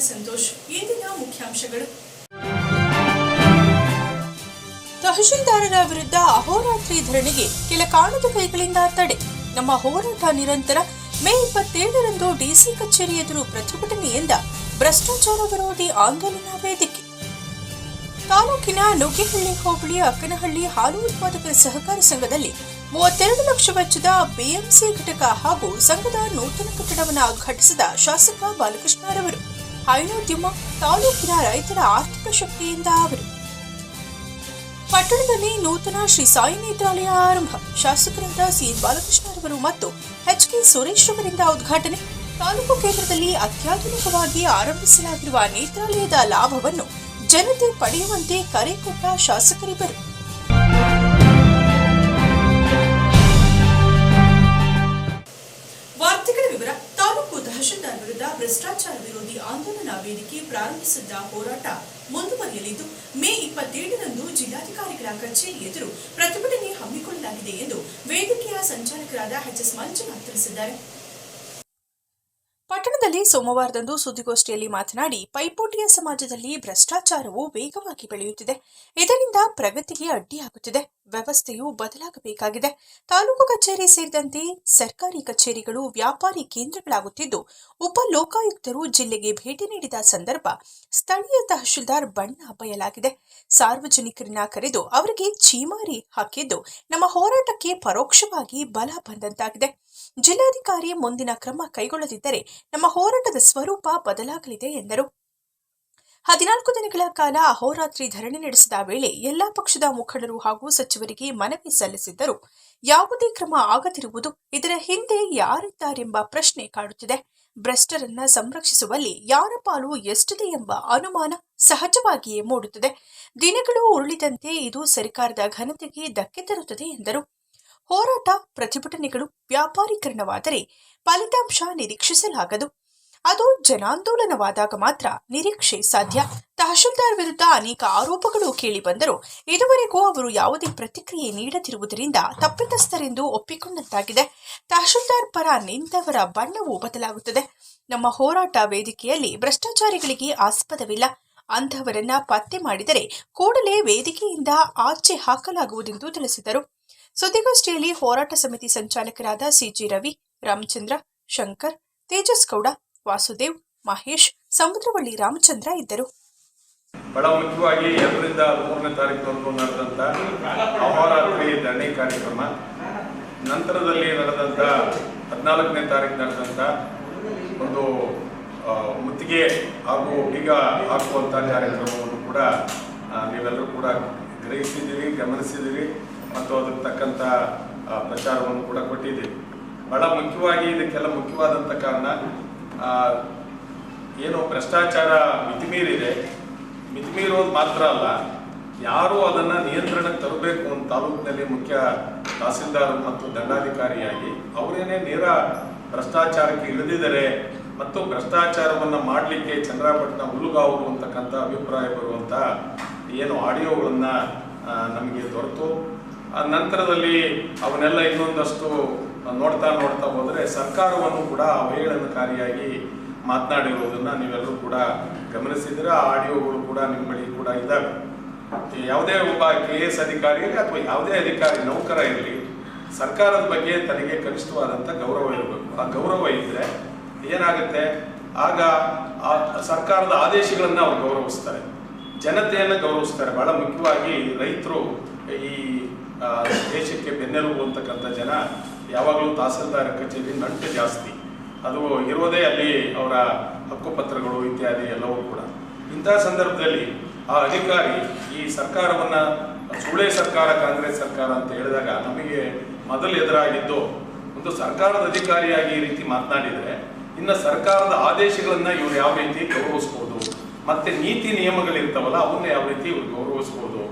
ಸಂತೋಷ್ ಇಂದಿನ ಮುಖ್ಯಾಂಶಗಳು? ತಹಶೀಲ್ದಾರರ ವಿರುದ್ಧ ಅಹೋರಾತ್ರಿ ಧರಣಿಗೆ ಕೆಲ ಕಾಣದ ಕೈಗಳಿಂದ ತಡೆ. ನಮ್ಮ ಹೋರಾಟ ನಿರಂತರ. ಮೇ ಇಪ್ಪತ್ತೇಳರಂದು ಡಿಸಿ ಕಚೇರಿ ಎದುರು ಪ್ರತಿಭಟನೆಯಿಂದ ಭ್ರಷ್ಟಾಚಾರ ವಿರೋಧಿ ಆಂದೋಲನ ವೇದಿಕೆ. ತಾಲೂಕಿನ ನುಗ್ಗೆಹಳ್ಳಿ ಹೋಬಳಿ ಅಕ್ಕನಹಳ್ಳಿ ಹಾಲು ಉತ್ಪಾದಕರ ಸಹಕಾರ ಸಂಘದಲ್ಲಿ ಮೂವತ್ತೆರಡು ಲಕ್ಷ ವೆಚ್ಚದ ಬಿಎಂಸಿ ಘಟಕ ಹಾಗೂ ಸಂಘದ ನೂತನ ಕಟ್ಟಡವನ್ನು ಉದ್ಘಾಟಿಸಿದ ಶಾಸಕ ಬಾಲಕೃಷ್ಣರವರು ಹೈನೋದ್ಯಮ ತಾಲೂಕಿನ ರೈತರ ಆರ್ಥಿಕ ಶಕ್ತಿಯಿಂದ ಅವರು ಪಟ್ಟಣದಲ್ಲಿ ನೂತನ ಶ್ರೀ ಸಾಯಿ ನೇತ್ರಾಲಯ ಆರಂಭ. ಶಾಸಕರಾದ ಸಿ ಬಾಲಕೃಷ್ಣರವರು ಮತ್ತು ಎಚ್ ಕೆ ಸುರೇಶ್ ಅವರಿಂದ ಉದ್ಘಾಟನೆ. ತಾಲೂಕು ಕೇಂದ್ರದಲ್ಲಿ ಅತ್ಯಾಧುನಿಕವಾಗಿ ಆರಂಭಿಸಲಾಗಿರುವ ನೇತ್ರಾಲಯದ ಲಾಭವನ್ನು ಜನತೆ ಪಡೆಯುವಂತೆ ಕರೆ ಕೊಟ್ಟ ಶಾಸಕರಿಬ್ಬರು. ಹೋರಾಟ ಮುಂದುವರಿಯಲಿದ್ದು ಮೇ ಇಪ್ಪತ್ತೇಳರಂದು ಜಿಲ್ಲಾಧಿಕಾರಿಗಳ ಕಚೇರಿ ಎದುರು ಪ್ರತಿಭಟನೆ ಹಮ್ಮಿಕೊಳ್ಳಲಾಗಿದೆ ಎಂದು ವೇದಿಕೆಯ ಸಂಚಾಲಕರಾದ ಎಚ್ ಎಸ್ ಮಂಜುನಾಥ್ ತಿಳಿಸಿದ್ದಾರೆ. ಪಟ್ಟಣದಲ್ಲಿ ಸೋಮವಾರದಂದು ಸುದ್ದಿಗೋಷ್ಠಿಯಲ್ಲಿ ಮಾತನಾಡಿ, ಪೈಪೋಟಿಯ ಸಮಾಜದಲ್ಲಿ ಭ್ರಷ್ಟಾಚಾರವು ವೇಗವಾಗಿ ಬೆಳೆಯುತ್ತಿದೆ. ಇದರಿಂದ ಪ್ರಗತಿಗೆ ಅಡ್ಡಿಯಾಗುತ್ತಿದೆ. ವ್ಯವಸ್ಥೆಯು ಬದಲಾಗಬೇಕಾಗಿದೆ. ತಾಲೂಕು ಕಚೇರಿ ಸೇರಿದಂತೆ ಸರ್ಕಾರಿ ಕಚೇರಿಗಳು, ವ್ಯಾಪಾರಿ ಕೇಂದ್ರಗಳಾಗುತ್ತಿದ್ದು ಉಪ ಲೋಕಾಯುಕ್ತರು ಜಿಲ್ಲೆಗೆ ಭೇಟಿ ನೀಡಿದ ಸಂದರ್ಭ ಸ್ಥಳೀಯ ತಹಶೀಲ್ದಾರ್ ಬಣ್ಣ ಬಯಲಾಗಿದೆ. ಸಾರ್ವಜನಿಕರನ್ನ ಕರೆದು ಅವರಿಗೆ ಚೀಮಾರಿ ಹಾಕಿದ್ದು ನಮ್ಮ ಹೋರಾಟಕ್ಕೆ ಪರೋಕ್ಷವಾಗಿ ಬಲ ಬಂದಂತಾಗಿದೆ. ಜಿಲ್ಲಾಧಿಕಾರಿ ಮುಂದಿನ ಕ್ರಮ ಕೈಗೊಳ್ಳದಿದ್ದರೆ ನಮ್ಮ ಹೋರಾಟದ ಸ್ವರೂಪ ಬದಲಾಗಲಿದೆ ಎಂದರು. ಹದಿನಾಲ್ಕು ದಿನಗಳ ಕಾಲ ಅಹೋರಾತ್ರಿ ಧರಣಿ ನಡೆಸಿದ ವೇಳೆ ಎಲ್ಲಾ ಪಕ್ಷದ ಮುಖಂಡರು ಹಾಗೂ ಸಚಿವರಿಗೆ ಮನವಿ ಸಲ್ಲಿಸಿದ್ದರು. ಯಾವುದೇ ಕ್ರಮ ಆಗದಿರುವುದು, ಇದರ ಹಿಂದೆ ಯಾರಿದ್ದಾರೆಂಬ ಪ್ರಶ್ನೆ ಕಾಡುತ್ತಿದೆ. ಭ್ರಷ್ಟರನ್ನ ಸಂರಕ್ಷಿಸುವಲ್ಲಿ ಯಾರ ಪಾಲು ಎಷ್ಟಿದೆ ಎಂಬ ಅನುಮಾನ ಸಹಜವಾಗಿಯೇ ಮೂಡುತ್ತದೆ. ದಿನಗಳು ಉರುಳಿದಂತೆ ಇದು ಸರ್ಕಾರದ ಘನತೆಗೆ ಧಕ್ಕೆ ತರುತ್ತದೆ ಎಂದರು. ಹೋರಾಟ ಪ್ರತಿಭಟನೆಗಳು ವ್ಯಾಪಾರೀಕರಣವಾದರೆ ಫಲಿತಾಂಶ ನಿರೀಕ್ಷಿಸಲಾಗದು. ಅದು ಜನಾಂದೋಲನವಾದಾಗ ಮಾತ್ರ ನಿರೀಕ್ಷೆ ಸಾಧ್ಯ. ತಹಶೀಲ್ದಾರ್ ವಿರುದ್ಧ ಅನೇಕ ಆರೋಪಗಳು ಕೇಳಿಬಂದರೂ ಇದುವರೆಗೂ ಅವರು ಯಾವುದೇ ಪ್ರತಿಕ್ರಿಯೆ ನೀಡದಿರುವುದರಿಂದ ತಪ್ಪಿತಸ್ಥರೆಂದು ಒಪ್ಪಿಕೊಂಡಂತಾಗಿದೆ. ತಹಶೀಲ್ದಾರ್ ಪರ ನಿಂತವರ ಬಣ್ಣವೂ ಬದಲಾಗುತ್ತದೆ. ನಮ್ಮ ಹೋರಾಟ ವೇದಿಕೆಯಲ್ಲಿ ಭ್ರಷ್ಟಾಚಾರಿಗಳಿಗೆ ಆಸ್ಪದವಿಲ್ಲ. ಅಂಥವರನ್ನ ಪತ್ತೆ ಮಾಡಿದರೆ ಕೂಡಲೇ ವೇದಿಕೆಯಿಂದ ಆಚೆ ಹಾಕಲಾಗುವುದೆಂದು ತಿಳಿಸಿದರು. ಸುದ್ದಿಗೋಷ್ಠಿಯಲ್ಲಿ ಹೋರಾಟ ಸಮಿತಿ ಸಂಚಾಲಕರಾದ ಸಿಜಿ ರವಿ, ರಾಮಚಂದ್ರ, ಶಂಕರ್, ತೇಜಸ್ ಗೌಡ ವಾಸುದೇವ್, ಮಹೇಶ್, ಸಮುದ್ರವಳ್ಳಿ ರಾಮಚಂದ್ರ ಇದ್ದರು. ಬಹಳ ಮುಖ್ಯವಾಗಿ ಎರಡರಿಂದ ಮೂರನೇ ತಾರೀಕು ನಡೆದಂಥ ಅಹೋರಾತ್ರಿ ಧರಣಿ ಕಾರ್ಯಕ್ರಮ, ನಂತರದಲ್ಲಿ ನಡೆದಂತ ಹದಿನಾಲ್ಕನೇ ತಾರೀಕು ನಡೆದಂತ ಒಂದು ಮುತ್ತಿಗೆ ಹಾಗೂ ಬೀಗ ಹಾಕುವಂತ ಕಾರ್ಯಕ್ರಮವನ್ನು ಕೂಡ ನೀವೆಲ್ಲರೂ ಕೂಡ ಗ್ರಹಿಸಿದ್ದೀರಿ, ಗಮನಿಸಿದ್ದೀರಿ ಮತ್ತು ಅದಕ್ಕೆ ತಕ್ಕಂತ ಪ್ರಚಾರವನ್ನು ಕೂಡ ಕೊಟ್ಟಿದ್ದೀರಿ. ಬಹಳ ಮುಖ್ಯವಾಗಿ ಇದಕ್ಕೆಲ್ಲ ಮುಖ್ಯವಾದಂತ ಕಾರಣ ಏನು ಭ್ರಷ್ಟಾಚಾರ ಮಿತಿಮೀರಿದೆ. ಮಿತಿಮೀರೋದು ಮಾತ್ರ ಅಲ್ಲ, ಯಾರು ಅದನ್ನು ನಿಯಂತ್ರಣಕ್ಕೆ ತರಬೇಕು ಅಂತ ತಾಲೂಕಿನಲ್ಲಿ ಮುಖ್ಯ ತಹಸೀಲ್ದಾರ್ ಮತ್ತು ದಂಡಾಧಿಕಾರಿಯಾಗಿ ಅವರೇನೇ ನೇರ ಭ್ರಷ್ಟಾಚಾರಕ್ಕೆ ಇಳಿದಿದ್ದಾರೆ ಮತ್ತು ಭ್ರಷ್ಟಾಚಾರವನ್ನು ಮಾಡಲಿಕ್ಕೆ ಚಂದ್ರಪಟ್ಟಣ ಹುಲ್ಲುಗಾವರು ಅಂತಕ್ಕಂಥ ಅಭಿಪ್ರಾಯ ಬರುವಂಥ ಏನು ಆಡಿಯೋಗಳನ್ನು ನಮಗೆ ದೊರೆತು. ಆ ನಂತರದಲ್ಲಿ ಅವನ್ನೆಲ್ಲ ಇನ್ನೊಂದಷ್ಟು ನೋಡ್ತಾ ನೋಡ್ತಾ ಹೋದರೆ ಸರ್ಕಾರವನ್ನು ಕೂಡ ಅವಹೇಳನಕಾರಿಯಾಗಿ ಮಾತನಾಡಿರುವುದನ್ನ ನೀವೆಲ್ಲರೂ ಕೂಡ ಗಮನಿಸಿದ್ರೆ ಆ ಆಡಿಯೋಗಳು ಕೂಡ ನಿಮ್ಮ ಬಳಿ ಕೂಡ ಇದ್ದಾವೆ. ಯಾವುದೇ ಒಬ್ಬ ಕೆ ಎಸ್ ಅಧಿಕಾರಿ ಇರಲಿ ಅಥವಾ ಯಾವುದೇ ಅಧಿಕಾರಿ ನೌಕರ ಇರಲಿ, ಸರ್ಕಾರದ ಬಗ್ಗೆ ತನಗೆ ಕನಿಷ್ಠವಾದಂಥ ಗೌರವ ಇರಬೇಕು. ಆ ಗೌರವ ಇದ್ದರೆ ಏನಾಗುತ್ತೆ? ಆಗ ಆ ಸರ್ಕಾರದ ಆದೇಶಗಳನ್ನು ಅವ್ರು ಗೌರವಿಸ್ತಾರೆ. ಜನತೆಯನ್ನು ಗೌರವಿಸ್ತಾರೆ. ಬಹಳ ಮುಖ್ಯವಾಗಿ ರೈತರು ಈ ದೇಶಕ್ಕೆ ಬೆನ್ನೆಲುಬು ಅಂತಕ್ಕಂಥ ಜನ ಯಾವಾಗಲೂ ತಹಸೀಲ್ದಾರ ಕಚೇರಿ ನಂಟು ಜಾಸ್ತಿ. ಅದು ಇರೋದೇ ಅಲ್ಲಿ ಅವರ ಹಕ್ಕುಪತ್ರಗಳು ಇತ್ಯಾದಿ ಎಲ್ಲವೂ ಕೂಡ. ಇಂತಹ ಸಂದರ್ಭದಲ್ಲಿ ಆ ಅಧಿಕಾರಿ ಈ ಸರ್ಕಾರವನ್ನ ಸುಳೆ ಸರ್ಕಾರ, ಕಾಂಗ್ರೆಸ್ ಸರ್ಕಾರ ಅಂತ ಹೇಳಿದಾಗ ನಮಗೆ ಮೊದಲು ಎದುರಾಗಿದ್ದು ಒಂದು ಸರ್ಕಾರದ ಅಧಿಕಾರಿಯಾಗಿ ಈ ರೀತಿ ಮಾತನಾಡಿದರೆ ಇನ್ನು ಸರ್ಕಾರದ ಆದೇಶಗಳನ್ನು ಇವ್ರು ಯಾವ ರೀತಿ ಗೌರವಿಸ್ಬೋದು? ಮತ್ತೆ ನೀತಿ ನಿಯಮಗಳಿರ್ತಾವಲ್ಲ, ಅವನ್ನ ಯಾವ ರೀತಿ ಇವ್ರು ಗೌರವಿಸ್ಬೋದು?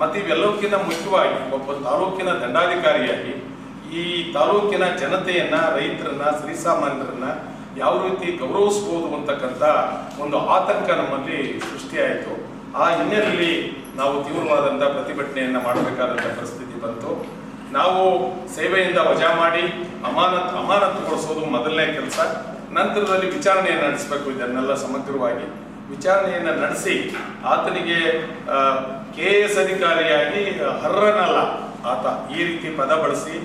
ಮತ್ತೆ ಇವೆಲ್ಲಕ್ಕಿಂತ ಮುಖ್ಯವಾಗಿ ಒಬ್ಬ ತಾಲೂಕಿನ ದಂಡಾಧಿಕಾರಿಯಾಗಿ ಈ ತಾಲೂಕಿನ ಜನತೆಯನ್ನ, ರೈತರನ್ನ ಶ್ರೀಸಾಮಾನ್ಯರನ್ನ ಯಾವ ರೀತಿ ಗೌರವಿಸಬಹುದು ಅಂತಕ್ಕಂಥ ಒಂದು ಆತಂಕ ನಮ್ಮಲ್ಲಿ ಸೃಷ್ಟಿಯಾಯಿತು. ಆ ಹಿನ್ನೆಲೆಯಲ್ಲಿ ನಾವು ತೀವ್ರವಾದಂಥ ಪ್ರತಿಭಟನೆಯನ್ನ ಮಾಡಬೇಕಾದಂಥ ಪರಿಸ್ಥಿತಿ ಬಂತು. ನಾವು ಸೇವೆಯಿಂದ ವಜಾ ಮಾಡಿ ಅಮಾನತ್, ಅಮಾನತುಗೊಳಿಸೋದು ಮೊದಲನೇ ಕೆಲಸ. ನಂತರದಲ್ಲಿ ವಿಚಾರಣೆಯನ್ನು ನಡೆಸಬೇಕು ಇದನ್ನೆಲ್ಲ ಸಮಗ್ರವಾಗಿ. ವಿಚಾರಣೆಯನ್ನು ನಡೆಸಿ ಆತನಿಗೆ ಕೆ ಎಸ್ ಅಧಿಕಾರಿಯಾಗಿ ಹರ್ರನಲ್ಲ ಆತ ಈ ರೀತಿ ಪದ ಬಳಸಿ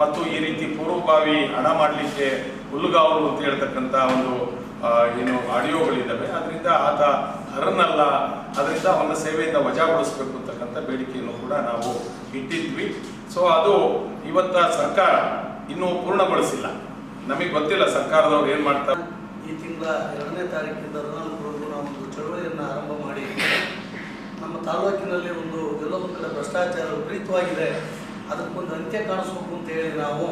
ಮತ್ತು ಈ ರೀತಿ ಪೂರ್ವಭಾವಿ ಹಣ ಮಾಡಲಿಕ್ಕೆ ಹುಲ್ಲುಗಾವಲು ಅಂತ ಹೇಳ್ತಕ್ಕಂಥ ಒಂದು ಏನು ಆಡಿಯೋಗಳಿದ್ದಾವೆ ಅದರಿಂದ ಆತ ಹರನಲ್ಲ ಅದರಿಂದ ಅವನ ಸೇವೆಯಿಂದ ವಜಾಗೊಳಿಸಬೇಕು ಅಂತಕ್ಕಂಥ ಬೇಡಿಕೆಯನ್ನು ಕೂಡ ನಾವು ಇಟ್ಟಿದ್ವಿ. ಸೊ ಅದು ಇವತ್ತ ಸರ್ಕಾರ ಇನ್ನೂ ಪೂರ್ಣಗೊಳಿಸಿಲ್ಲ. ನಮಗೆ ಗೊತ್ತಿಲ್ಲ ಸರ್ಕಾರದವ್ರು ಏನು ಮಾಡ್ತಾರೆ. ಈ ತಿಂಗಳ ಎರಡನೇ ತಾರೀಕಿಂದ ಹದಿನಾಲ್ಕರವರೆಗೂ ನಾವು ಒಂದು ಚಳುವಳಿಯನ್ನು ಆರಂಭ ಮಾಡಿ, ನಮ್ಮ ತಾಲೂಕಿನಲ್ಲಿ ಒಂದು ಎಲ್ಲೊಂದು ಕಡೆ ಭ್ರಷ್ಟಾಚಾರ ವಿಪರೀತವಾಗಿದೆ. ಅದಕ್ಕೊಂದು ಅಂತ್ಯ ಕಾಣಿಸ್ಬೇಕು ಅಂತ ಹೇಳಿ ನಾವು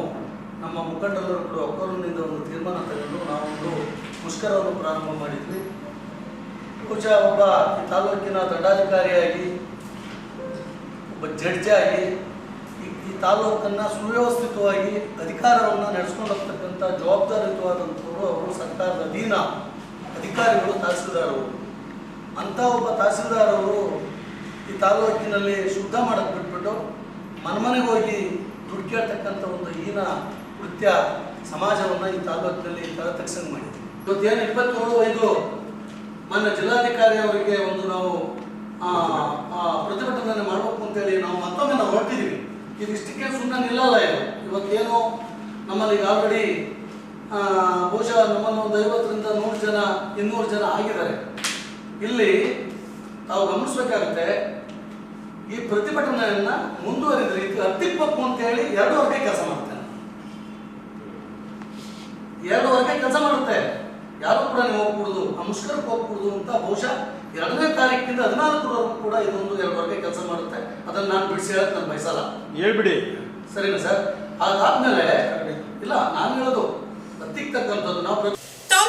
ನಮ್ಮ ಮುಖಂಡರು ಕೂಡ ಒಕ್ಕಲಿನಿಂದ ಒಂದು ತೀರ್ಮಾನ ತಗೊಂಡು ನಾವೊಂದು ಮುಷ್ಕರವನ್ನು ಪ್ರಾರಂಭ ಮಾಡಿದ್ವಿ. ಬಹುಶಃ ಒಬ್ಬ ಈ ತಾಲೂಕಿನ ದಂಡಾಧಿಕಾರಿಯಾಗಿ, ಒಬ್ಬ ಜಡ್ಜಾಗಿ ಈ ಈ ತಾಲೂಕನ್ನು ಸುವ್ಯವಸ್ಥಿತವಾಗಿ ಅಧಿಕಾರವನ್ನು ನಡೆಸ್ಕೊಂಡು ಹೋಗ್ತಕ್ಕಂಥ ಜವಾಬ್ದಾರಿಯುತವಾದಂಥವರು ಅವರು ಸರ್ಕಾರದ ಅಧೀನ ಅಧಿಕಾರಿಗಳು ತಹಸೀಲ್ದಾರರು ಅಂಥ ಒಬ್ಬ ತಹಸೀಲ್ದಾರರು ಈ ತಾಲೂಕಿನಲ್ಲಿ ಶುದ್ಧ ಮಾಡೋಕ್ಕೆ ಬಿಟ್ಬಿಟ್ಟು ಮನೆಮನೆಗೆ ಹೋಗಿ ದುಡ್ಡು ಕೇಳ್ತಕ್ಕಂಥ ಒಂದು ಈನ ಕೃತ್ಯ ಸಮಾಜವನ್ನು ಈ ತಾಲೂಕಿನಲ್ಲಿ ತಗತಕ್ಷಣ ಇವತ್ತು ಏನು ಇಪ್ಪತ್ತೇಳು ಐದು ಮಾನ್ಯ ಜಿಲ್ಲಾಧಿಕಾರಿ ಅವರಿಗೆ ಒಂದು ನಾವು ಪ್ರತಿಭಟನೆ ಮಾಡಬೇಕು ಅಂತೇಳಿ ನಾವು ಮತ್ತೊಮ್ಮೆ ನಾವು ಹೊರಟಿದ್ದೀವಿ. ಇದು ಇಷ್ಟಕ್ಕೆ ಸುಮ್ಮನೆ ನಿಲ್ಲಲ್ಲ ಇದು ಇವತ್ತೇನು ನಮ್ಮಲ್ಲಿ ಈಗ ಆಲ್ರೆಡಿ ಬಹುಶಃ ನಮ್ಮನ್ನು ಒಂದು ಐವತ್ತರಿಂದ ನೂರು ಜನ, ಇನ್ನೂರು ಜನ ಆಗಿದ್ದಾರೆ. ಇಲ್ಲಿ ತಾವು ಗಮನಿಸ್ಬೇಕಾಗುತ್ತೆ ಈ ಪ್ರತಿಭಟನೆಯನ್ನ ಮುಂದುವರಿದ ರೀತಿ ಹತ್ತಿಪ್ಪತ್ತು ಅಂತ ಹೇಳಿ ಎರಡು ವರ್ಗ ಕೆಲಸ ಮಾಡ್ತಾರೆ ಎರಡು ವರ್ಗ ಕೆಲಸ ಮಾಡುತ್ತೆ. ಯಾರು ಕೂಡ ನೀವು ಹೋಗ್ಬಿಡುದು ಆ ಮುಷ್ಕರಕ್ಕೆ ಹೋಗ್ಬಿಡುದು ಅಂತ ಬಹುಶಃ ಎರಡನೇ ತಾರೀಕಿಂದ ಹದಿನಾಲ್ಕರವರೆಗೂ ಕೂಡ ಇದೊಂದು ಎರಡು ವರ್ಗ ಕೆಲಸ ಮಾಡುತ್ತೆ. ಅದನ್ನ ನಾನು ಬಿಡಿಸಿ ಹೇಳಕ್ ನಾನು ಬಯಸಲ್ಲ. ಹೇಳ್ಬಿಡಿ. ಸರಿನಾ ಸರ್? ಅದಾದ್ಮೇಲೆ ಇಲ್ಲ ನಾನು ಹೇಳೋದು. ಹತ್ತಿಕ್ಕಂಥದ್ದು ನಾವು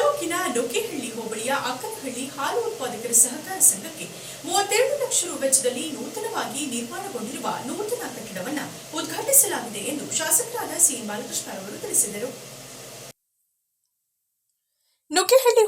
ತಾಲೂಕಿನ ನೊಕ್ಕೆಹಳ್ಳಿ ಹೋಬಳಿಯ ಅಕ್ಕನಹಳ್ಳಿ ಹಾಲು ಉತ್ಪಾದಕರ ಸಹಕಾರ ಸಂಘಕ್ಕೆ ಮೂವತ್ತೆರಡು ಲಕ್ಷ ರು ವೆಚ್ಚದಲ್ಲಿ ನೂತನವಾಗಿ ನಿರ್ಮಾಣಗೊಂಡಿರುವ ನೂತನ ಕಟ್ಟಡವನ್ನು ಉದ್ಘಾಟಿಸಲಾಗಿದೆ ಎಂದು ಶಾಸಕರಾದ ಸಿಎಂ ಬಾಲಕೃಷ್ಣ ಅವರು ತಿಳಿಸಿದರು.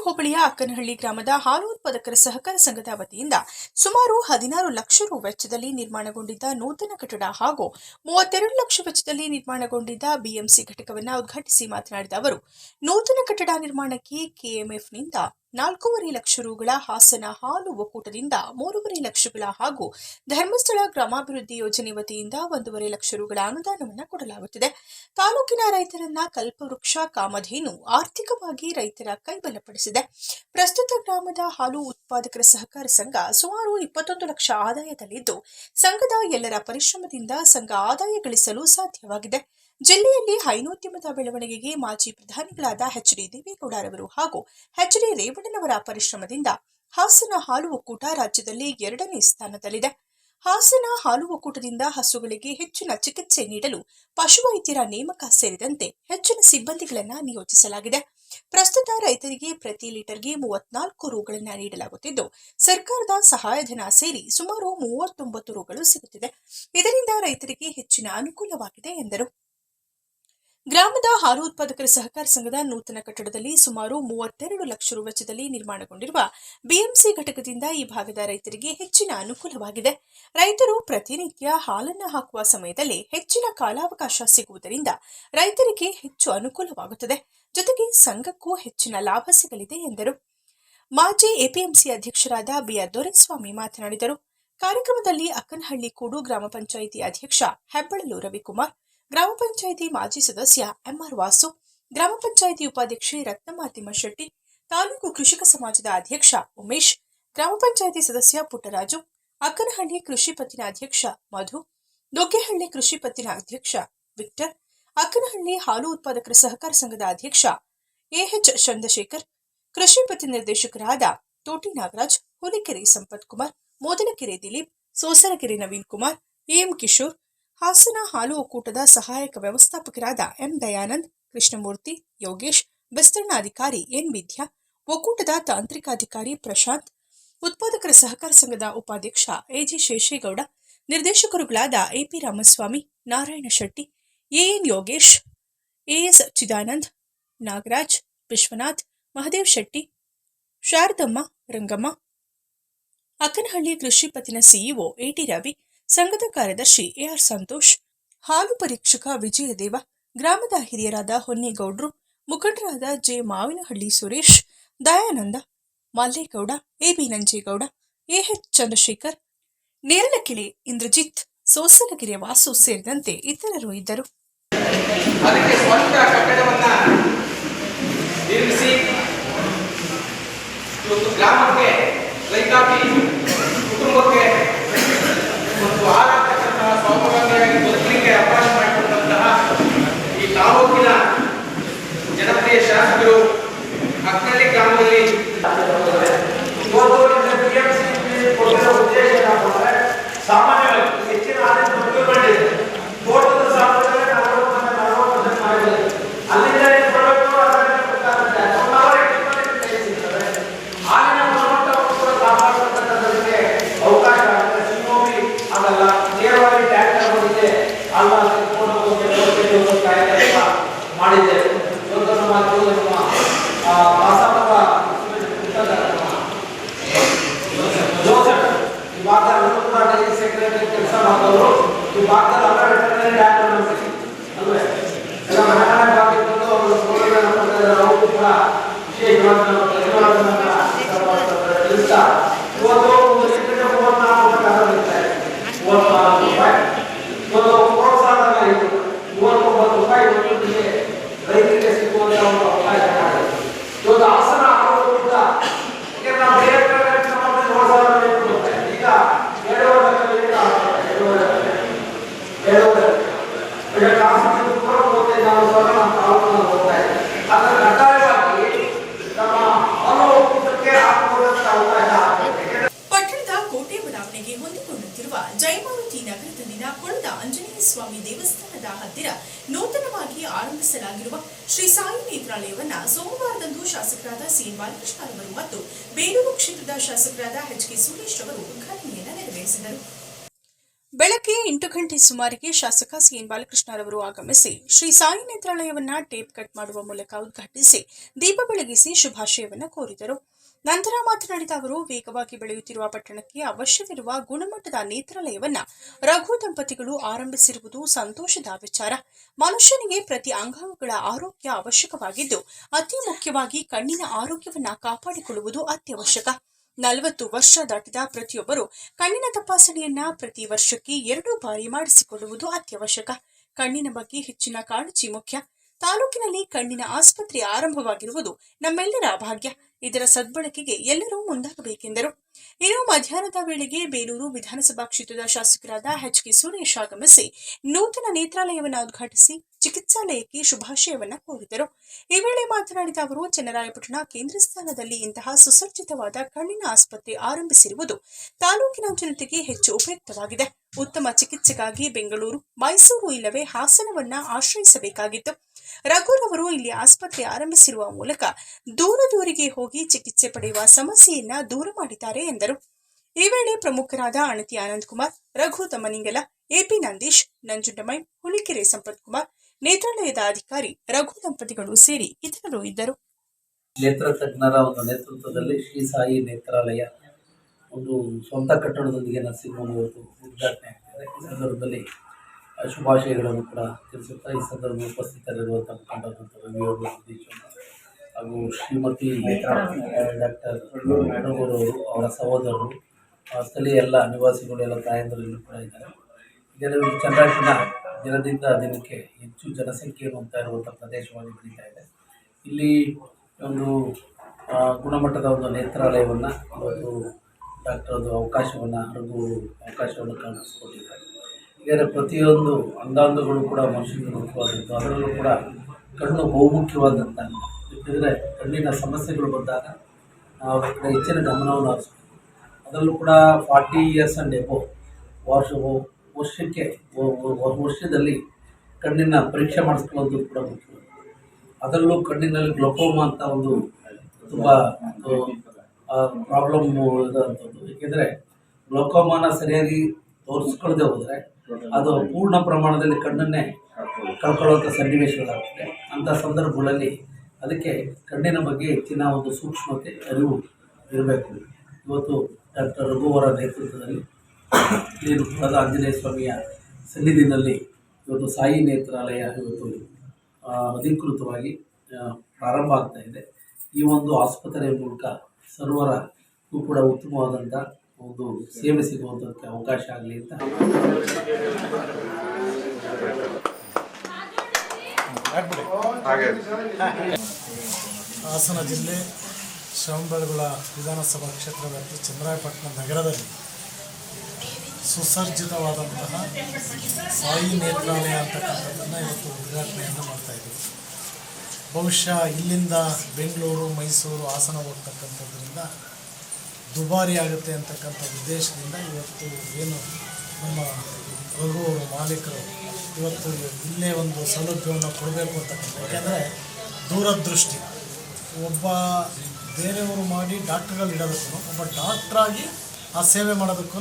ಹೋಬಳಿಯ ಅಕ್ಕನಹಳ್ಳಿ ಗ್ರಾಮದ ಹಾಲು ಉತ್ಪಾದಕರ ಸಹಕಾರ ಸಂಘದ ವತಿಯಿಂದ ಸುಮಾರು ಹದಿನಾರು ಲಕ್ಷ ರು ವೆಚ್ಚದಲ್ಲಿ ನಿರ್ಮಾಣಗೊಂಡಿದ್ದ ನೂತನ ಕಟ್ಟಡ ಹಾಗೂ ಮೂವತ್ತೆರಡು ಲಕ್ಷ ವೆಚ್ಚದಲ್ಲಿ ನಿರ್ಮಾಣಗೊಂಡಿದ್ದ ಬಿಎಂಸಿ ಘಟಕವನ್ನು ಉದ್ಘಾಟಿಸಿ ಮಾತನಾಡಿದ ಅವರು, ನೂತನ ಕಟ್ಟಡ ನಿರ್ಮಾಣಕ್ಕೆ ಕೆಎಂಎಫ್ನಿಂದ ನಾಲ್ಕೂವರೆ ಲಕ್ಷ ರುಗಳ ಹಾಸನ ಹಾಲು ಒಕ್ಕೂಟದಿಂದ ಮೂರುವರೆ ಲಕ್ಷಗಳ ಹಾಗೂ ಧರ್ಮಸ್ಥಳ ಗ್ರಾಮಾಭಿವೃದ್ಧಿ ಯೋಜನೆ ವತಿಯಿಂದ ಒಂದೂವರೆ ಲಕ್ಷ ರುಗಳ ಅನುದಾನವನ್ನು ಕೊಡಲಾಗುತ್ತಿದೆ. ತಾಲೂಕಿನ ರೈತರನ್ನ ಕಲ್ಪವೃಕ್ಷ, ಕಾಮಧೇನು ಆರ್ಥಿಕವಾಗಿ ರೈತರ ಕೈಬಲಪಡಿಸಿದೆ. ಪ್ರಸ್ತುತ ಗ್ರಾಮದ ಹಾಲು ಉತ್ಪಾದಕರ ಸಹಕಾರ ಸಂಘ ಸುಮಾರು ಇಪ್ಪತ್ತೊಂದು ಲಕ್ಷ ಆದಾಯದಲ್ಲಿದ್ದು, ಸಂಘದ ಎಲ್ಲರ ಪರಿಶ್ರಮದಿಂದ ಸಂಘ ಆದಾಯ ಗಳಿಸಲು ಸಾಧ್ಯವಾಗಿದೆ. ಜಿಲ್ಲೆಯಲ್ಲಿ ಹೈನೋದ್ಯಮದ ಬೆಳವಣಿಗೆಗೆ ಮಾಜಿ ಪ್ರಧಾನಿಗಳಾದ ಎಚ್ ಡಿ ದೇವೇಗೌಡರವರು ಹಾಗೂ ಎಚ್ ಡಿ ರೇವಣ್ಣನವರ ಪರಿಶ್ರಮದಿಂದ ಹಾಸನ ಹಾಲು ಒಕ್ಕೂಟ ರಾಜ್ಯದಲ್ಲಿ ಎರಡನೇ ಸ್ಥಾನದಲ್ಲಿದೆ. ಹಾಸನ ಹಾಲು ಒಕ್ಕೂಟದಿಂದ ಹಸುಗಳಿಗೆ ಹೆಚ್ಚಿನ ಚಿಕಿತ್ಸೆ ನೀಡಲು ಪಶುವೈದ್ಯರ ನೇಮಕ ಸೇರಿದಂತೆ ಹೆಚ್ಚಿನ ಸಿಬ್ಬಂದಿಗಳನ್ನು ನಿಯೋಜಿಸಲಾಗಿದೆ. ಪ್ರಸ್ತುತ ರೈತರಿಗೆ ಪ್ರತಿ ಲೀಟರ್ಗೆ ಮೂವತ್ನಾಲ್ಕು ರೂಗಳನ್ನು ನೀಡಲಾಗುತ್ತಿದ್ದು, ಸರ್ಕಾರದ ಸಹಾಯಧನ ಸೇರಿ ಸುಮಾರು ಮೂವತ್ತೊಂಬತ್ತು ರೂಗಳು ಸಿಗುತ್ತಿದೆ ಇದರಿಂದ ರೈತರಿಗೆ ಹೆಚ್ಚಿನ ಅನುಕೂಲವಾಗಿದೆ ಎಂದರು. ಗ್ರಾಮದ ಹಾಲು ಉತ್ಪಾದಕರ ಸಹಕಾರ ಸಂಘದ ನೂತನ ಕಟ್ಟಡದಲ್ಲಿ ಸುಮಾರು ಮೂವತ್ತೆರಡು ಲಕ್ಷ ರು ವೆಚ್ಚದಲ್ಲಿ ನಿರ್ಮಾಣಗೊಂಡಿರುವ ಬಿಎಂಸಿ ಘಟಕದಿಂದ ಈ ಭಾಗದ ರೈತರಿಗೆ ಹೆಚ್ಚಿನ ಅನುಕೂಲವಾಗಿದೆ. ರೈತರು ಪ್ರತಿನಿತ್ಯ ಹಾಲನ್ನು ಹಾಕುವ ಸಮಯದಲ್ಲಿ ಹೆಚ್ಚಿನ ಕಾಲಾವಕಾಶ ಸಿಗುವುದರಿಂದ ರೈತರಿಗೆ ಹೆಚ್ಚು ಅನುಕೂಲವಾಗುತ್ತದೆ. ಜೊತೆಗೆ ಸಂಘಕ್ಕೂ ಹೆಚ್ಚಿನ ಲಾಭ ಸಿಗಲಿದೆ ಎಂದರು. ಮಾಜಿ ಎಪಿಎಂಸಿ ಅಧ್ಯಕ್ಷರಾದ ಬಿಆರ್ ದೊರೆಸ್ವಾಮಿ ಮಾತನಾಡಿದರು. ಕಾರ್ಯಕ್ರಮದಲ್ಲಿ ಅಕ್ಕನಹಳ್ಳಿ ಕೂಡು ಗ್ರಾಮ ಪಂಚಾಯಿತಿ ಅಧ್ಯಕ್ಷ ಹೆಬ್ಬಳಲು ರವಿಕುಮಾರ್ ಗ್ರಾಮ ಪಂಚಾಯಿತಿ ಮಾಜಿ ಸದಸ್ಯ ಎಂಆರ್ ವಾಸು, ಗ್ರಾಮ ಪಂಚಾಯಿತಿ ಉಪಾಧ್ಯಕ್ಷೆ ರತ್ನಮ್ಮ ತಿಮ್ಮಶೆಟ್ಟಿ ತಾಲೂಕು ಕೃಷಿಕ ಸಮಾಜದ ಅಧ್ಯಕ್ಷ ಉಮೇಶ್, ಗ್ರಾಮ ಪಂಚಾಯಿತಿ ಸದಸ್ಯ ಪುಟ್ಟರಾಜು, ಅಕ್ಕನಹಳ್ಳಿ ಕೃಷಿ ಪತ್ತಿನ ಅಧ್ಯಕ್ಷ ಮಧು, ದೊಗ್ಗೆಹಳ್ಳಿ ಕೃಷಿ ಪತ್ತಿನ ಅಧ್ಯಕ್ಷ ವಿಕ್ಟರ್, ಅಕ್ಕನಹಳ್ಳಿ ಹಾಲು ಉತ್ಪಾದಕರ ಸಹಕಾರ ಸಂಘದ ಅಧ್ಯಕ್ಷ ಎಎಚ್ ಚಂದ್ರಶೇಖರ್, ಕೃಷಿ ಪತ್ತಿ ನಿರ್ದೇಶಕರಾದ ತೋಟಿ ನಾಗರಾಜ್, ಹುಲಿಕೆರೆ ಸಂಪತ್ ಕುಮಾರ್, ಮೋದನಕೆರೆ ದಿಲೀಪ್ ಸೋಸರಕೆರೆ ನವೀನ್ ಕುಮಾರ್, ಎಂ ಕಿಶೋರ್ ಹಾಸನ ಹಾಲು ಒಕ್ಕೂಟದ ಸಹಾಯಕ ವ್ಯವಸ್ಥಾಪಕರಾದ ಎಂ ದಯಾನಂದ್, ಕೃಷ್ಣಮೂರ್ತಿ, ಯೋಗೇಶ್ ವಿಸ್ತರಣಾಧಿಕಾರಿ ಎನ್ ವಿದ್ಯಾ, ಒಕ್ಕೂಟದ ತಾಂತ್ರಿಕಾಧಿಕಾರಿ ಪ್ರಶಾಂತ್, ಉತ್ಪಾದಕರ ಸಹಕಾರ ಸಂಘದ ಉಪಾಧ್ಯಕ್ಷ AG Sheshegowda, ನಿರ್ದೇಶಕರುಗಳಾದ AP Ramaswamy, Narayana Shetty, AN Yogesh, AS Chidanand, Nagaraj, Vishwanath, Mahadev Shetty, Sharadamma, Rangamma, Akkanahalli ಕೃಷಿ ಪತ್ತಿನ ಸಿಇಒ ಎಟಿ ರವಿ ಸಂಘದ ಕಾರ್ಯದರ್ಶಿ ಎಆರ್ ಸಂತೋಷ್, ಹಾಲು ಪರೀಕ್ಷಕ ವಿಜಯದೇವ, ಗ್ರಾಮದ ಹಿರಿಯರಾದ ಹೊನ್ನೇಗೌಡ್ರು, ಮುಖಂಡರಾದ J Mavinahalli Suresh, Dayananda, Mallegowda, AB Nanjegowda, AH Chandrashekar Neralakere Indrajit Sosalagere Vasu ಸೇರಿದಂತೆ ಇತರರು ಇದ್ದರು ಅದಕ್ಕೆ ಸ್ವಂತ ಕಟ್ಟಡವನ್ನ ನಿರ್ಮಿಸಿ ಇವತ್ತು ಗ್ರಾಮಕ್ಕೆ ರೈತಾಪಿ ಕುಟುಂಬಕ್ಕೆ ಒಂದು ಆರಾಧಕರನ್ನ ಸ್ವಾವಲಂಬಿಯಾಗಿ ಬದುಕಲಿಕ್ಕೆ ಅವಕಾಶ ಮಾಡಿಕೊಟ್ಟಂತಹ ಈ ತಾಲೂಕಿನ ಜನಪ್ರಿಯ ಶಾಸಕರು ಅಕ್ಕನಳ್ಳಿ ಗ್ರಾಮದಲ್ಲಿ ಸಾಮಾನ್ಯವಾಗಿ ಹೆಚ್ಚಿನ ಆದಾಯ ಮಾಡಿದೆ ತೋಟದ ಸಾಮಾನ್ಯ ನಲವತ್ತರಿಂದ ನಲವತ್ತು ಪರ್ಸೆಂಟ್ ಮಾಡಿದೆ ಅಲ್ಲಿಂದ ಏನು ಬರಬೇಕು ಅದನ್ನ ಗೊತ್ತಾಗುತ್ತೆ ಸುಮಾರು ಸಿಗ್ತದೆ ಹಾಲಿನ ಗುಣಮಟ್ಟವನ್ನು ಕೂಡ ಕಾಪಾಡ್ತಕ್ಕಂಥದ್ದಕ್ಕೆ ಅವಕಾಶ ಆಗುತ್ತೆ ಸಿಮೋವಿ ಆಗಲ್ಲ ನೇರವಾಗಿ ಟ್ಯಾಂಕರ್ ಬಂದಿದೆ ಅಲ್ಲ ಕಾಯ್ದೆ ಮಾಡಿದ್ದೇವೆ ಇವತ್ತು ನಮ್ಮ ಇವತ್ತು ನಮ್ಮ ಆ, ವಾಸಪ್ಪ ಜೋಸೆಫ್ ಈ ಭಾಗದಲ್ಲಿ ಕೂಡ ಡೈರಿ ಸೆಕ್ರೆಟರಿ ಕೆಲಸ ಮಾಡಿದವರು ಈ ಭಾಗದಲ್ಲಿ ಅವರ ವೆಟರ್ನರಿ ಡಾಕ್ಟರ್ ನಮಗೆ ಅಲ್ವೇ ಎಲ್ಲ ಮನೆಗಳ ಭಾಗ ಇಟ್ಕೊಂಡು ಅವರು ಸೌಲಭ್ಯನ ಕೊಡ್ತಾ ಇದ್ದಾರೆ ಅವರು ಕೂಡ ವಿಶೇಷವಾದ ನಮ್ಮ ಕೆಲಸಗಳನ್ನ ತಿಳಿಸ್ತಾ ಇವತ್ತು ಒಂದು ಲೀಟರ್ಗೆ ಮೂವತ್ನಾಲ್ಕು ರೂಪಾಯಿ ದರ ಇರುತ್ತೆ ಮೂವತ್ನಾಲ್ಕು ರೂಪಾಯಿ ಇವತ್ತು ಪ್ರೋತ್ಸಾಹಧನ ಇದು ಮೂವತ್ತೊಂಬತ್ತು ರೂಪಾಯಿ ಇವತ್ತಿಗೆ ರೈತರಿಗೆ ಸಿಗುವಂತ ಒಂದು ಅವಕಾಶ ಮಾಡಿದೆ ಇವತ್ತು ಹಾಸನ ಆಗೋದು ಕೂಡ ಯಾಕಂದ್ರೆ ನಾವು ಬೇರೆ ಕಡೆ ನಮ್ಮಲ್ಲಿ ಏಳು ಸಾವಿರ ರೈತರು ಬರ್ತಾರೆ. ಈಗ ಎರಡೂವರೆ ಲಕ್ಷ ರೈತರು ಆಗ್ತಾರೆ. ಎರಡೂವರೆ ಲಕ್ಷ. ಎರಡೂವರೆ ಲಕ್ಷ. ಈಗ ಕಾಸರಗೋಡು ಕೂಡ ಮೂವತ್ತೈದು ನಾಲ್ಕು ಸಾವಿರ ನಮ್ಮ ತಾಲೂಕಿನಲ್ಲಿ ಹೋಗ್ತಾ ಇದೆ. ಆದರೆ ಕಡ್ಡಾಯವಾಗಿ ನಮ್ಮ ಹಾಲು ಒಕ್ಕೂಟಕ್ಕೆ ಹಾಕುವುದಕ್ಕೆ ಅವಕಾಶ ಆಗಬೇಕು. ಯಾಕಂದ್ರೆ ಪಟ್ಟಣದ ಕೋಟೆ ಬಡಾವಣೆಗೆ ಹೊಂದಿಕೊಳ್ಳುತ್ತಿರುವ ಜಯಮಾರುತಿ ನಗರದಲ್ಲಿನ ಕೊಳದ ಆಂಜನೇಯ ಸ್ವಾಮಿ ದೇವಸ್ಥಾನದ ಹತ್ತಿರ ನೂತನವಾಗಿ ಆರಂಭಿಸಲಾಗಿರುವ ಸಾಯಿ ನೇತ್ರಾಲಯವನ್ನ ಸೋಮವಾರದಂದು ಶಾಸಕರಾದ ಸಿಎನ್ ಬಾಲಕೃಷ್ಣ ಅವರು ಮತ್ತು ಬೇಲೂರು ಕ್ಷೇತ್ರದ ಶಾಸಕರಾದ ಎಚ್ ಕೆ ಸುರೇಶ್ ಅವರು ಉದ್ಘಾಟನೆಯನ್ನು ನೆರವೇರಿಸಿದರು. ಬೆಳಗ್ಗೆ ಎಂಟು ಗಂಟೆ ಸುಮಾರಿಗೆ ಶಾಸಕ ಸಿಎನ್ ಬಾಲಕೃಷ್ಣರವರು ಆಗಮಿಸಿ ಶ್ರೀ ಸಾಯಿ ನೇತ್ರಾಲಯವನ್ನ ಟೇಪ್ ಕಟ್ ಮಾಡುವ ಮೂಲಕ ಉದ್ಘಾಟಿಸಿ ದೀಪ ಬೆಳಗಿಸಿ ಶುಭಾಶಯವನ್ನು ಕೋರಿದರು. ನಂತರ ಮಾತನಾಡಿದ ಅವರು, ವೇಗವಾಗಿ ಬೆಳೆಯುತ್ತಿರುವ ಪಟ್ಟಣಕ್ಕೆ ಅವಶ್ಯವಿರುವ ಗುಣಮಟ್ಟದ ನೇತ್ರಾಲಯವನ್ನ ರಘು ದಂಪತಿಗಳು ಆರಂಭಿಸಿರುವುದು ಸಂತೋಷದ ವಿಚಾರ. ಮನುಷ್ಯನಿಗೆ ಪ್ರತಿ ಅಂಗಾಂಗಗಳ ಆರೋಗ್ಯ ಅವಶ್ಯಕವಾಗಿದ್ದು, ಅತಿ ಮುಖ್ಯವಾಗಿ ಕಣ್ಣಿನ ಆರೋಗ್ಯವನ್ನ ಕಾಪಾಡಿಕೊಳ್ಳುವುದು ಅತ್ಯವಶ್ಯಕ. ನಲವತ್ತು ವರ್ಷ ದಾಟಿದ ಪ್ರತಿಯೊಬ್ಬರು ಕಣ್ಣಿನ ತಪಾಸಣೆಯನ್ನ ಪ್ರತಿ ವರ್ಷಕ್ಕೆ ಎರಡು ಬಾರಿ ಮಾಡಿಸಿಕೊಳ್ಳುವುದು ಅತ್ಯವಶ್ಯಕ. ಕಣ್ಣಿನ ಬಗ್ಗೆ ಹೆಚ್ಚಿನ ಕಾಳಜಿ ಮುಖ್ಯ. ತಾಲೂಕಿನಲ್ಲಿ ಕಣ್ಣಿನ ಆಸ್ಪತ್ರೆ ಆರಂಭವಾಗಿರುವುದು ನಮ್ಮೆಲ್ಲರ ಭಾಗ್ಯ. ಇದರ ಸದ್ಬಳಕೆಗೆ ಎಲ್ಲರೂ ಮುಂದಾಗಬೇಕೆಂದರು. ಇನ್ನು ಮಧ್ಯಾಹ್ನದ ವೇಳೆಗೆ ಬೇಲೂರು ವಿಧಾನಸಭಾ ಕ್ಷೇತ್ರದ ಶಾಸಕರಾದ ಎಚ್ ಕೆ ಸುರೇಶ್ ಆಗಮಿಸಿ ನೂತನ ನೇತ್ರಾಲಯವನ್ನು ಉದ್ಘಾಟಿಸಿ ಚಿಕಿತ್ಸಾಲಯಕ್ಕೆ ಶುಭಾಶಯವನ್ನ ಕೋರಿದರು. ಈ ವೇಳೆ ಮಾತನಾಡಿದ ಅವರು, ಚನ್ನರಾಯಪಟ್ಟಣ ಕೇಂದ್ರ ಸ್ಥಾನದಲ್ಲಿ ಇಂತಹ ಸುಸಜ್ಜಿತವಾದ ಕಣ್ಣಿನ ಆಸ್ಪತ್ರೆ ಆರಂಭಿಸಿರುವುದು ತಾಲೂಕಿನ ಜನತೆಗೆ ಹೆಚ್ಚು ಉಪಯುಕ್ತವಾಗಿದೆ. ಉತ್ತಮ ಚಿಕಿತ್ಸೆಗಾಗಿ ಬೆಂಗಳೂರು, ಮೈಸೂರು ಇಲ್ಲವೇ ಹಾಸನವನ್ನ ಆಶ್ರಯಿಸಬೇಕಾಗಿತ್ತು. ರಘುರವರು ಇಲ್ಲಿ ಆಸ್ಪತ್ರೆ ಆರಂಭಿಸಿರುವ ಮೂಲಕ ದೂರ ದೂರಿಗೆ ಹೋಗಿ ಚಿಕಿತ್ಸೆ ಪಡೆಯುವ ಸಮಸ್ಯೆಯನ್ನ ದೂರ ಮಾಡಿದ್ದಾರೆ ಎಂದರು. ಈ ವೇಳೆ ಪ್ರಮುಖರಾದ ಅಣತಿ ಆನಂದ್ ಕುಮಾರ್, ರಘು ತಮ್ಮನಿಂಗಲ ಎಪಿ ನಂದೀಶ್, ನಂಜುಂಡಮೈ, ಹುಲಿಕೆರೆ ಸಂಪತ್ ಕುಮಾರ್ ನೇತ್ರಾಲಯದ ಅಧಿಕಾರಿ ರಘು ದಂಪತಿಗಳು ಸೇರಿ ಇತರರು ಇದ್ದರು. ನೇತ್ರ ತಜ್ಞರ ಒಂದು ನೇತೃತ್ವದಲ್ಲಿ ಶ್ರೀ ಸಾಯಿ ನೇತ್ರಾಲಯ ಒಂದು ಸ್ವಂತ ಕಟ್ಟಡದೊಂದಿಗೆ ನರಸಿಂಹನ ಉದ್ಘಾಟನೆ ಆಗ್ತಿದೆ. ಈ ಸಂದರ್ಭದಲ್ಲಿ ಶುಭಾಶಯಗಳನ್ನು ಕೂಡ ತಿಳಿಸುತ್ತಾ ಈ ಸಂದರ್ಭ ಉಪಸ್ಥಿತರಿರುವಂಥ ಸತೀಶ್ ಹಾಗೂ ಶ್ರೀಮತಿ ಡಾಕ್ಟರ್ ಅವರು ಅವರ ಸಹೋದರರು ಸ್ಥಳೀಯ ಎಲ್ಲ ನಿವಾಸಿಗಳು, ಎಲ್ಲ ತಾಯಂದಿರಲ್ಲೂ ಕೂಡ ಇದ್ದಾರೆ. ಇದರಲ್ಲಿ ಚಂದ್ರಾಯಪಟ್ಟಣ ದಿನದಿಂದ ದಿನಕ್ಕೆ ಹೆಚ್ಚು ಜನಸಂಖ್ಯೆ ಹೊಂದ್ತಾ ಇರುವಂಥ ಪ್ರದೇಶವಾಗಿ ಬೆಳೀತಾ ಇದೆ. ಇಲ್ಲಿ ಒಂದು ಗುಣಮಟ್ಟದ ಒಂದು ನೇತ್ರಾಲಯವನ್ನು, ಒಂದು ಡಾಕ್ಟರ್ ಒಂದು ಅವಕಾಶವನ್ನು ಹಾಗೂ ಅವಕಾಶವನ್ನು ಕಾಣಿಸ್ಕೊಟ್ಟಿದ್ದಾರೆ. ಬೇರೆ ಪ್ರತಿಯೊಂದು ಅಂಗಾಂಗಗಳು ಕೂಡ ಮನುಷ್ಯನಿಗೆ ಮುಖ್ಯವಾದದ್ದು. ಅದರಲ್ಲೂ ಕೂಡ ಕಣ್ಣು ಬಹುಮುಖ್ಯವಾದಂಥ. ಏಕೆಂದರೆ ಕಣ್ಣಿನ ಸಮಸ್ಯೆಗಳು ಬಂದಾಗ ನಾವು ಹೆಚ್ಚಿನ ಗಮನವನ್ನು ಹರಿಸ್ಬೇಕು. ಅದರಲ್ಲೂ ಕೂಡ ಫಾರ್ಟಿ ಇಯರ್ಸ್ ಆ್ಯಂಡ್ ಎಬೋ ವರ್ಷ ವರ್ಷಕ್ಕೆ ವರ್ಷದಲ್ಲಿ ಕಣ್ಣಿನ ಪರೀಕ್ಷೆ ಮಾಡಿಸ್ಕೊಳ್ಳೋದು ಕೂಡ ಮುಖ್ಯ. ಅದರಲ್ಲೂ ಕಣ್ಣಿನಲ್ಲಿ ಗ್ಲೋಕೋಮಾ ಅಂತ ಒಂದು ತುಂಬ ಪ್ರಾಬ್ಲಮ್ ಇದಂಥದ್ದು ಏಕೆಂದರೆ ಗ್ಲೋಕೋಮಾನ ಸರಿಯಾಗಿ ತೋರಿಸ್ಕೊಳ್ಳದೆ ಹೋದರೆ ಅದು ಪೂರ್ಣ ಪ್ರಮಾಣದಲ್ಲಿ ಕಣ್ಣನ್ನೇ ಕಳ್ಕೊಳ್ಳುವಂಥ ಸನ್ನಿವೇಶಗಳಾಗ್ತದೆ. ಅಂಥ ಸಂದರ್ಭಗಳಲ್ಲಿ ಅದಕ್ಕೆ ಕಣ್ಣಿನ ಬಗ್ಗೆ ಹೆಚ್ಚಿನ ಒಂದು ಸೂಕ್ಷ್ಮತೆ, ಅರಿವು ಇರಬೇಕು. ಇವತ್ತು ಡಾಕ್ಟರ್ ರಘುವರ ನೇತೃತ್ವದಲ್ಲಿ ನೀರು ರುಕ್ಮದ ಆಂಜನೇಯ ಸ್ವಾಮಿಯ ಸನ್ನಿಧಿನಲ್ಲಿ ಇವತ್ತು ಸಾಯಿ ನೇತ್ರಾಲಯ ಇವತ್ತು ಅಧಿಕೃತವಾಗಿ ಪ್ರಾರಂಭ ಆಗ್ತಾ ಇದೆ ಈ ಒಂದು ಆಸ್ಪತ್ರೆಯ ಮೂಲಕ ಸರ್ವರ ಕೂಡ ಉತ್ತಮವಾದಂಥ ಒಂದು ಸೇವೆ ಸಿಗುವಂಥ ಅವಕಾಶ ಆಗಲಿ ಅಂತ ಹಾಸನ ಜಿಲ್ಲೆ ಶ್ರವಣಬೆಳಗೊಳ ವಿಧಾನಸಭಾ ಕ್ಷೇತ್ರ ವ್ಯಾಪ್ತಿ ಚಂದ್ರಾಯಪಟ್ಟಣ ನಗರದಲ್ಲಿ ಸುಸರ್ಜಿತವಾದಂತಹ ಸಾಯಿ ನೇತ್ರಾಲಯ ಅಂತಕ್ಕಂಥದ್ದನ್ನು ಇವತ್ತು ಉದ್ಘಾಟನೆಯನ್ನು ಮಾಡ್ತಾ ಇದ್ದೀವಿ. ಬಹುಶಃ ಇಲ್ಲಿಂದ ಬೆಂಗಳೂರು, ಮೈಸೂರು ಹಾಸನ ಹೋಗ್ತಕ್ಕಂಥದ್ರಿಂದ ದುಬಾರಿ ಆಗುತ್ತೆ ಅಂತಕ್ಕಂಥ ಉದ್ದೇಶದಿಂದ ಇವತ್ತು ಏನು ನಮ್ಮ ರಘು ಮಾಲೀಕರು ಇವತ್ತು ಇಲ್ಲೇ ಒಂದು ಸೌಲಭ್ಯವನ್ನು ಕೊಡಬೇಕು ಅಂತಕ್ಕಂಥ ಯಾಕೆಂದರೆ ದೂರದೃಷ್ಟಿ. ಒಬ್ಬ ಬೇರೆಯವರು ಮಾಡಿ ಡಾಕ್ಟ್ರ್ಗಳು ಇಡೋದಕ್ಕೂ ಒಬ್ಬ ಡಾಕ್ಟ್ರಾಗಿ ಆ ಸೇವೆ ಮಾಡೋದಕ್ಕೂ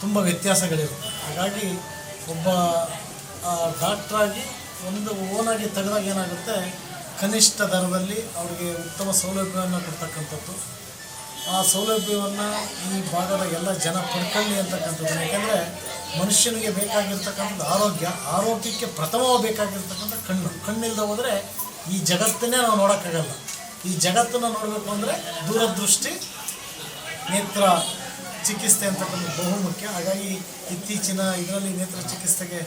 ತುಂಬ ವ್ಯತ್ಯಾಸಗಳಿರುತ್ತೆ ಹಾಗಾಗಿ ಒಬ್ಬ ಡಾಕ್ಟ್ರಾಗಿ ಒಂದು ಓನಾಗಿ ತೆಗೆದಾಗ ಏನಾಗುತ್ತೆ? ಕನಿಷ್ಠ ದರದಲ್ಲಿ ಅವರಿಗೆ ಉತ್ತಮ ಸೌಲಭ್ಯವನ್ನು ಕೊಡ್ತಕ್ಕಂಥದ್ದು. ಆ ಸೌಲಭ್ಯವನ್ನು ಈ ಭಾಗದ ಎಲ್ಲ ಜನ ಪಡ್ಕೊಳ್ಳಿ ಅಂತಕ್ಕಂಥದ್ದು. ಯಾಕೆಂದರೆ ಮನುಷ್ಯನಿಗೆ ಬೇಕಾಗಿರ್ತಕ್ಕಂಥದ್ದು ಆರೋಗ್ಯ. ಆರೋಗ್ಯಕ್ಕೆ ಪ್ರಥಮವಾಗಿ ಬೇಕಾಗಿರ್ತಕ್ಕಂಥ ಕಣ್ಣು. ಕಣ್ಣಿಲ್ಲದೆ ಹೋದರೆ ಈ ಜಗತ್ತನ್ನೇ ನಾವು ನೋಡೋಕ್ಕಾಗಲ್ಲ. ಈ ಜಗತ್ತನ್ನು ನೋಡಬೇಕು ಅಂದರೆ ದೂರದೃಷ್ಟಿ, ನೇತ್ರ ಚಿಕಿತ್ಸೆ ಅಂತಕ್ಕಂಥದ್ದು ಬಹು ಮುಖ್ಯ ಹಾಗಾಗಿ ಇತ್ತೀಚಿನ ಇದರಲ್ಲಿ ನೇತ್ರ ಚಿಕಿತ್ಸೆಗೆ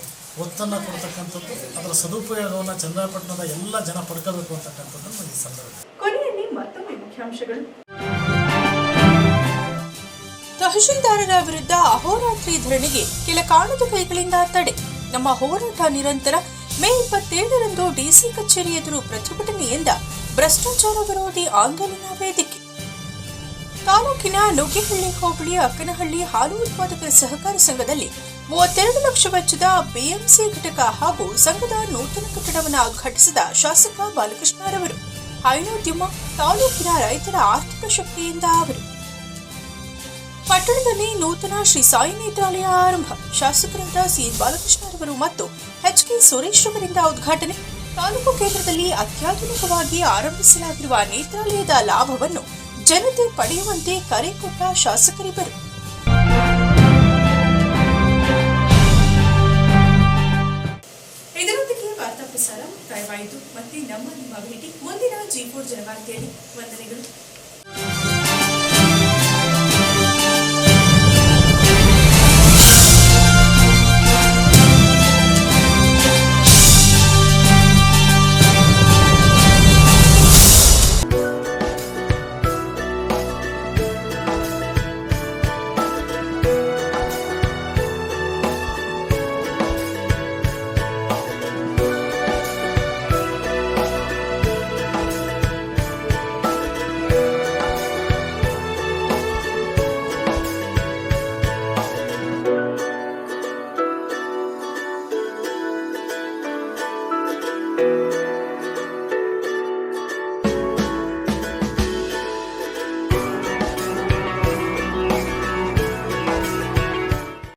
ಒತ್ತನ್ನು ಕೊಡ್ತಕ್ಕಂಥದ್ದು ಅದರ ಸದುಪಯೋಗವನ್ನು ಚಂದ್ರಪಟ್ಟಣದ ಎಲ್ಲ ಜನ ಪಡ್ಕೋಬೇಕು ಅಂತಕ್ಕಂಥದ್ದನ್ನು ಈ ಸಂದರ್ಭ ಕೊನೆಯಲ್ಲಿ ಮತ್ತೊಮ್ಮೆ ಮುಖ್ಯಾಂಶಗಳು. ತಹಶೀಲ್ದಾರರ ವಿರುದ್ಧ ಅಹೋರಾತ್ರಿ ಧರಣಿಗೆ ಕೆಲ ಕಾಣದ ಕೈಗಳಿಂದ ತಡೆ. ನಮ್ಮ ಹೋರಾಟ ನಿರಂತರ. ಮೇ ಇಪ್ಪತ್ತೇಳರಂದು ಡಿಸಿ ಕಚೇರಿ ಎದುರು ಪ್ರತಿಭಟನೆಯಿಂದ ಭ್ರಷ್ಟಾಚಾರ ವಿರೋಧಿ ಆಂದೋಲನ ವೇದಿಕೆ. ತಾಲೂಕಿನ ನುಗ್ಗೆಹಳ್ಳಿ ಹೋಬಳಿಯ ಅಕ್ಕನಹಳ್ಳಿ ಹಾಲು ಉತ್ಪಾದಕರ ಸಹಕಾರ ಸಂಘದಲ್ಲಿ ಮೂವತ್ತೆರಡು ಲಕ್ಷ ವೆಚ್ಚದ ಬಿಎಂಸಿ ಘಟಕ ಹಾಗೂ ಸಂಘದ ನೂತನ ಕಟ್ಟಡವನ್ನು ಉದ್ಘಾಟಿಸಿದ ಶಾಸಕ ಬಾಲಕೃಷ್ಣರವರು. ಹೈನೋದ್ಯಮ ತಾಲೂಕಿನ ರೈತರ ಆರ್ಥಿಕ ಶಕ್ತಿಯಿಂದ ಅವರು. ಪಟ್ಟಣದಲ್ಲಿ ನೂತನ ಶ್ರೀ ಸಾಯಿ ನೇತ್ರಾಲಯ ಆರಂಭ. ಶಾಸಕರಾದ ಸಿ ಬಾಲಕೃಷ್ಣರವರು ಮತ್ತು ಎಚ್ ಕೆ ಸುರೇಶ್ ಅವರಿಂದ ಉದ್ಘಾಟನೆ. ತಾಲೂಕು ಕೇಂದ್ರದಲ್ಲಿ ಅತ್ಯಾಧುನಿಕವಾಗಿ ಆರಂಭಿಸಲಾಗಿರುವ ನೇತ್ರಾಲಯದ ಲಾಭವನ್ನು ಜನತೆ ಪಡೆಯುವಂತೆ ಕರೆ ಕೊಟ್ಟ ಶಾಸಕರಿಬ್ಬರು. ಇದರೊಂದಿಗೆ ವಾರ್ತಾ ಪ್ರಸಾರ ಮುಕ್ತಾಯವಾಯಿತು. ಮತ್ತೆ ನಮ್ಮ ನಿಮ್ಮ ಭೇಟಿ ಮುಂದಿನ ಜಿ ಫೋರ್ ಜನವಾರ್ತೆಯಲ್ಲಿ ವಂದನೆಗಳು.